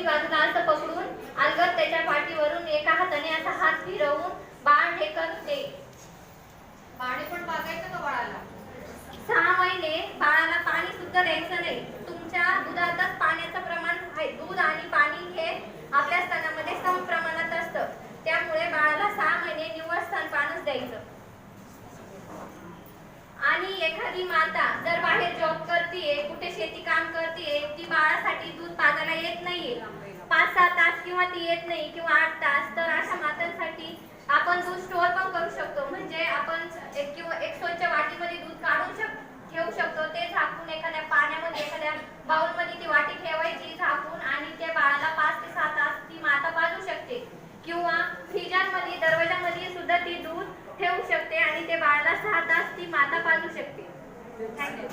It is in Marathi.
दोन्ही बाजूला असं पकडून अलगद त्याच्या पाठीवरून एका हाताने असा हात फिरवून बाळ ढेकत दे. पाणी पण पागायचं का बाळाला? सहा महिने बाळाला पाणी सुद्धा द्यायचं नाही. तुमच्या दुधातच पाण्याचं प्रमाण आहे. दूध आणि पाणी हे आपल्या स्तनामध्ये सम प्रमाणात असतं. त्यामुळे बाळाला सहा महिने निव्वळ स्तनपानच द्यायचं. आणि एखादी माता जर बाहेर जॉब करते ती दूध पाजायला येत नाहीये पाच सहा तास किंवा ती येत नाही किंवा आठ तास तर अशा मातांसाठी आपण दूध स्टोअर पण करू शकतो. म्हणजे आपण एक किंवा एक स्वच्छ वाटीमध्ये दूध काढून शक ठेवू शकतो. ते झाकून एखाद्या पाण्यामध्ये एखाद्या बाउलमध्ये ती वाटी ठेवायची झाकून आणि त्या बाळाला पाच ते सहा तास ती माता पाजू शकते. किंवा फ्रीजांमध्ये दरवाजामध्ये सुद्धा ती दूध ठेवू शकते आणि ते बाळाला सहा तास ती माता पाजू शकते. थँक्यू